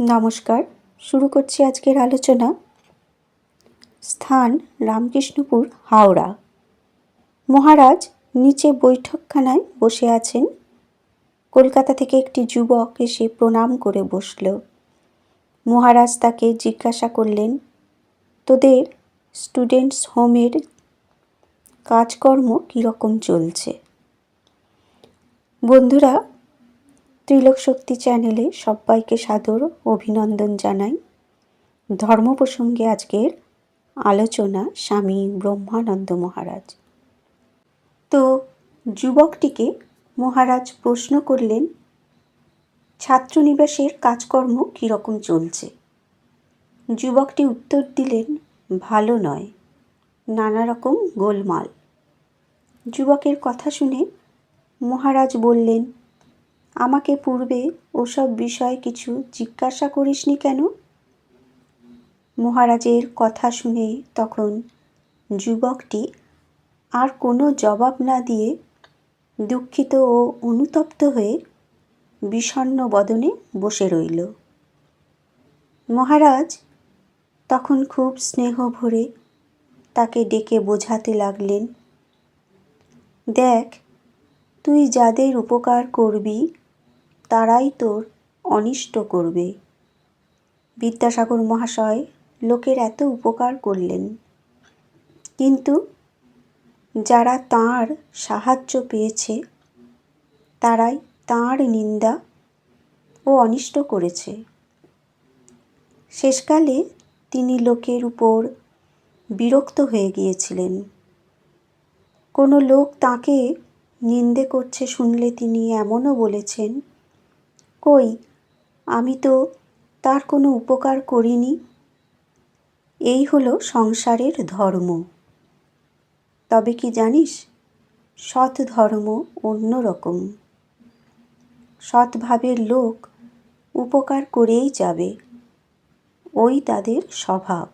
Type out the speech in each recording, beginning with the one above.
নমস্কার। শুরু করছি আজকের আলোচনা। স্থান রামকৃষ্ণপুর, হাওড়া। মহারাজ নিচে বৈঠকখানায় বসে আছেন। কলকাতা থেকে একটি যুবক এসে প্রণাম করে বসল। মহারাজ তাকে জিজ্ঞাসা করলেন, তোদের স্টুডেন্টস হোমের কাজকর্ম কীরকম চলছে? বন্ধুরা ত্রিলোক শক্তি চ্যানেলে সবাইকে সাদর অভিনন্দন জানাই। ধর্ম প্রসঙ্গে আজকের আলোচনা স্বামী ব্রহ্মানন্দ মহারাজ। তো যুবকটিকে মহারাজ প্রশ্ন করলেন, ছাত্রনিবাসের কাজকর্ম কীরকম চলছে? যুবকটি উত্তর দিলেন, ভালো নয়, নানা রকম গোলমাল। যুবকের কথা শুনে মহারাজ বললেন আমাকে পূর্বে ওসব বিষয়ে কিছু জিজ্ঞাসা করিসনি কেন? মহারাজের কথা শুনে তখন যুবকটি আর কোনো জবাব না দিয়ে দুঃখিত ও অনুতপ্ত হয়ে বিষণ্ন বদনে বসে রইল। মহারাজ তখন খুব স্নেহ ভরে তাকে ডেকে বোঝাতে লাগলেন, দেখ, তুই যাদের উপকার করবি তারাই তোর অনিষ্ট করবে। বিদ্যাসাগর মহাশয় লোকের এত উপকার করলেন। কিন্তু যারা তাঁর সাহায্য পেয়েছে, তারাই তাঁর নিন্দা ও অনিষ্ট করেছে। শেষকালে তিনি লোকের উপর বিরক্ত হয়ে গিয়েছিলেন। কোনো লোক তাকে নিন্দে করছে শুনলে তিনি এমনও বলেছেন কই? আমি তো তার কোনো উপকার করিনি। এই হলো সংসারের ধর্ম। তবে কি জানিস, সৎ ধর্ম অন্য রকম। সৎভাবের লোক উপকার করেই যাবে, ওই তাদের স্বভাব।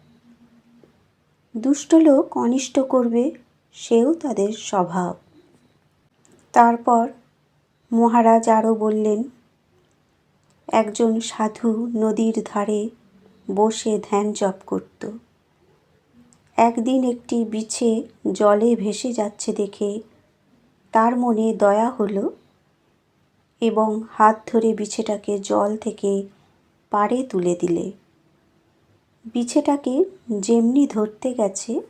দুষ্ট লোক অনিষ্ট করবে, সেও তাদের স্বভাব। তারপর মহারাজ আরও বললেন একজন সাধু নদীর ধারে বসে ধ্যান জপ করত। একদিন একটি বিছে জলে ভেসে যাচ্ছে দেখে তার মনে দয়া হলো এবং হাত ধরে বিছেটাকে জল থেকে পাড়ে তুলে দিলে। বিছেটাকে যেমনি ধরতে গেছে,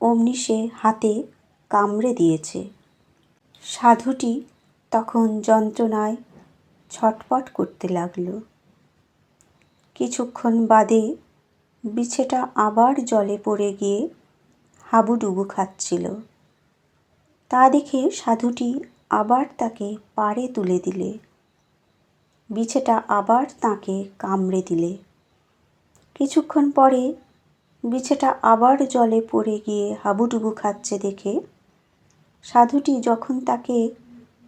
অমনি সে হাতে কামড়ে দিয়েছে। সাধুটি তখন যন্ত্রণায় ছটপট করতে লাগল। কিছুক্ষণ বাদে বিছেটা আবার জলে পড়ে গিয়ে হাবুডুবু খাচ্ছিল। তা দেখে সাধুটি আবার তাকে পাড়ে তুলে দিলে। বিছেটা আবার তাকে কামড়ে দিলে। কিছুক্ষণ পরে বিছেটা আবার জলে পড়ে গিয়ে হাবুডুবু খাচ্ছে দেখে সাধুটি যখন তাকে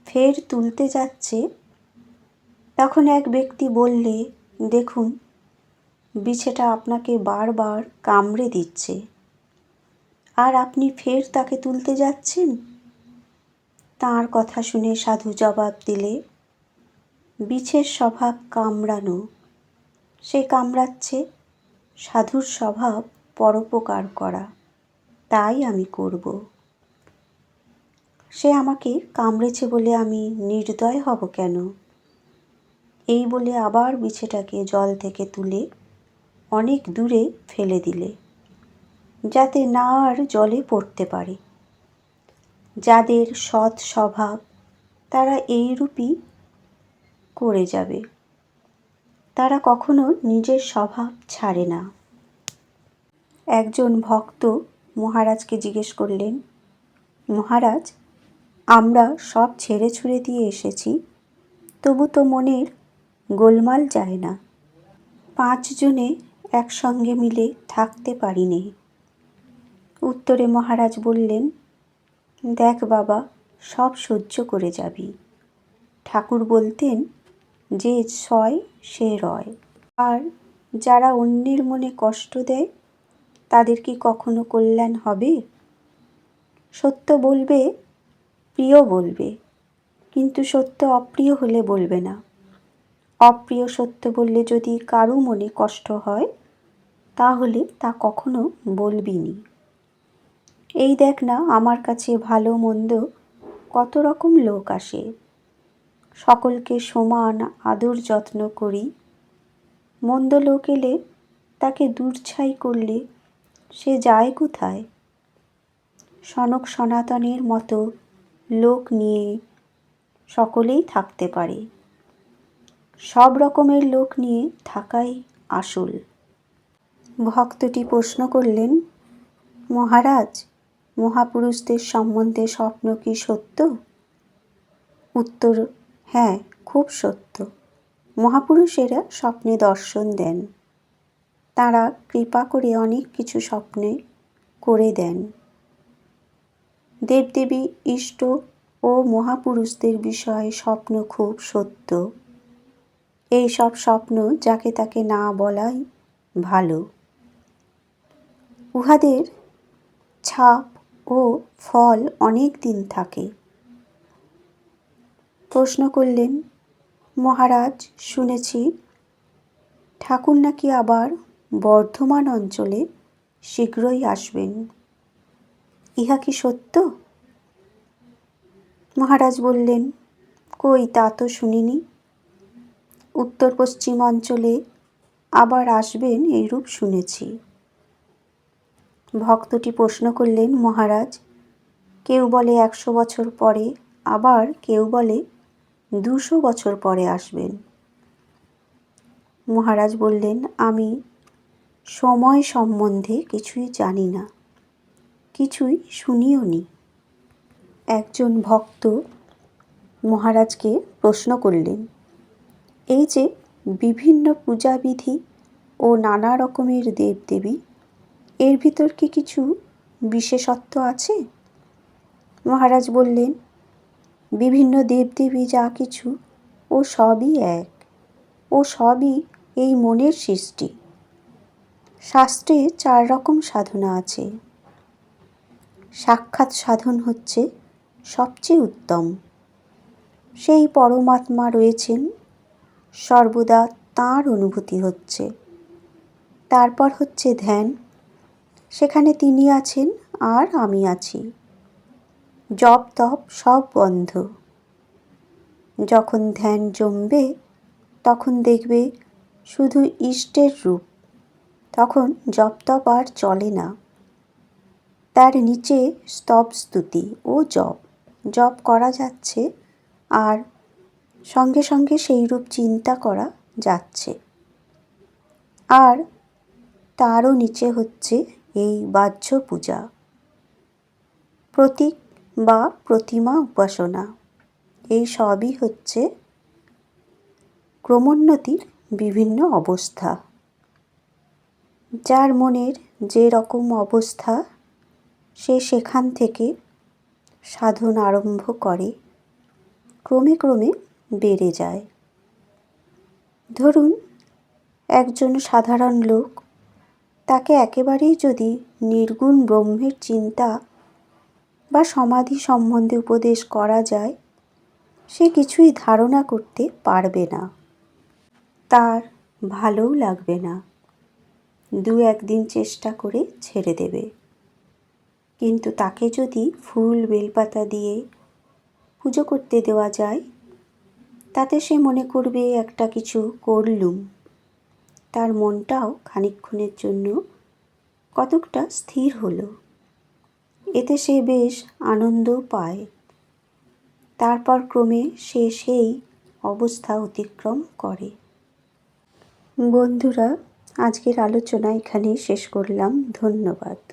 ফের তুলতে যাচ্ছে তখন এক ব্যক্তি বললে, দেখুন, বিছেটা আপনাকে বারবার কামড়ে দিচ্ছে। আর আপনি ফের তাকে তুলতে যাচ্ছেন? তার কথা শুনে সাধু জবাব দিলে, বিছের স্বভাব কামড়ানো, সে কামড়াচ্ছে সাধুর স্বভাব পরোপকার করা, তাই আমি করব। সে আমাকে কামড়েছে বলে আমি নির্দয় হব কেন? এই বলে আবার বিছেটাকে জল থেকে তুলে অনেক দূরে ফেলে দিলে, যাতে না আর জলে পড়তে পারে। যাদের সৎ স্বভাব, তারা এইরূপই করে যাবে। তারা কখনো নিজের স্বভাব ছাড়ে না। একজন ভক্ত মহারাজকে জিজ্ঞেস করলেন, মহারাজ, আমরা সব ছেড়ে ছুড়ে দিয়ে এসেছি, তবু তো মনের গোলমাল যায় না। পাঁচজনে একসঙ্গে মিলে থাকতে পারিনি। উত্তরে মহারাজ বললেন, দেখ বাবা, সব সহ্য করে যাবি। ঠাকুর বলতেন, যে সয়, সে রয়। আর যারা অন্যের মনে কষ্ট দেয়, তাদের কি কখনো কল্যাণ হবে? সত্য বলবে, প্রিয় বলবে, কিন্তু সত্য অপ্রিয় হলে বলবে না। অপ্রিয় সত্য বললে যদি কারও মনে কষ্ট হয়, তাহলে তা কখনো বলবিনি এই দেখ না, আমার কাছে ভালো মন্দ কত রকম লোক আসে। সকলকে সমান আদর যত্ন করি। মন্দ লোক এলে তাকে দূরছাই করলে সে যায় কোথায়? সনক সনাতনের মতো লোক নিয়ে সকলেই থাকতে পারে। সব রকমের লোক নিয়ে থাকাই আসল। ভক্তটি প্রশ্ন করলেন, মহারাজ, মহাপুরুষদের সম্বন্ধে স্বপ্ন কি সত্য? উত্তর হ্যাঁ খুব সত্য। মহাপুরুষেরা স্বপ্নে দর্শন দেন। তারা কৃপা করে অনেক কিছু স্বপ্নে করে দেন। দেবদেবী ইষ্ট ও মহাপুরুষদের বিষয়ে স্বপ্ন খুব সত্য। এই সব স্বপ্ন যাকে তাকে না বলাই ভালো। উহাদের ছাপ ও ফল অনেক দিন থাকে। প্রশ্ন করলেন, মহারাজ, শুনেছি ঠাকুর নাকি আবার বর্ধমান অঞ্চলে শীঘ্রই আসবেন। ইহা কি সত্য? মহারাজ বললেন, কই তা তো শুনিনি। উত্তর পশ্চিম অঞ্চলে আবার আসবেন এইরূপ শুনেছি। ভক্তটি প্রশ্ন করলেন, মহারাজ, কেউ বলে একশো বছর পরে আবার কেউ বলে দুশো বছর পরে আসবেন? মহারাজ বললেন, আমি সময় সম্বন্ধে কিছুই জানি না, কিছুই শুনিও নি। একজন ভক্ত মহারাজকে প্রশ্ন করলেন এই যে বিভিন্ন পূজাবিধি ও নানা রকমের দেবদেবী, এর ভিতর কি কিছু বিশেষত্ব আছে? মহারাজ বললেন, বিভিন্ন দেবদেবী যা কিছু, ও সবই এক, ও সবই এই মনের সৃষ্টি। শাস্ত্রে চার রকম সাধনা আছে। সাক্ষাৎ সাধন হচ্ছে সবচেয়ে উত্তম। সেই পরমাত্মা রয়েছেন সর্বদা তাঁর অনুভূতি হচ্ছে। তারপর হচ্ছে ধ্যান। সেখানে তিনি আছেন আর আমি আছি। জপ তপ সব বন্ধ। যখন ধ্যান জমবে, তখন দেখবে শুধু ইষ্টের রূপ। তখন জপ তপ আর চলে না। তার নিচে স্তব স্তুতি ও জপ। জপ করা যাচ্ছে আর সঙ্গে সঙ্গে সেই রূপ চিন্তা করা যাচ্ছে। আর তারও নিচে হচ্ছে এই বাহ্য পূজা প্রতীক বা প্রতিমা উপাসনা। এই সবই হচ্ছে ক্রমোন্নতির বিভিন্ন অবস্থা। যার মনের যে রকম অবস্থা, সে সেখান থেকে সাধন আরম্ভ করে। ক্রমে ক্রমে বেড়ে যায়। ধরুন, একজন সাধারণ লোক তাকে একেবারেই যদি নির্গুণ ব্রহ্মের চিন্তা বা সমাধি সম্বন্ধে উপদেশ করা যায়, সে কিছুই ধারণা করতে পারবে না। তার ভালোও লাগবে না। দু একদিন চেষ্টা করে ছেড়ে দেবে। কিন্তু তাকে যদি ফুল বেলপাতা দিয়ে পুজো করতে দেওয়া যায় তাতে সে মনে করবে একটা কিছু করলুম। তার মনটাও খানিক্ষণের জন্য কতকটা স্থির হলো। এতে সে বেশ আনন্দ পায়। তারপর ক্রমে সে সেই অবস্থা অতিক্রম করে। বন্ধুরা, আজকের আলোচনা এখানেই শেষ করলাম। ধন্যবাদ।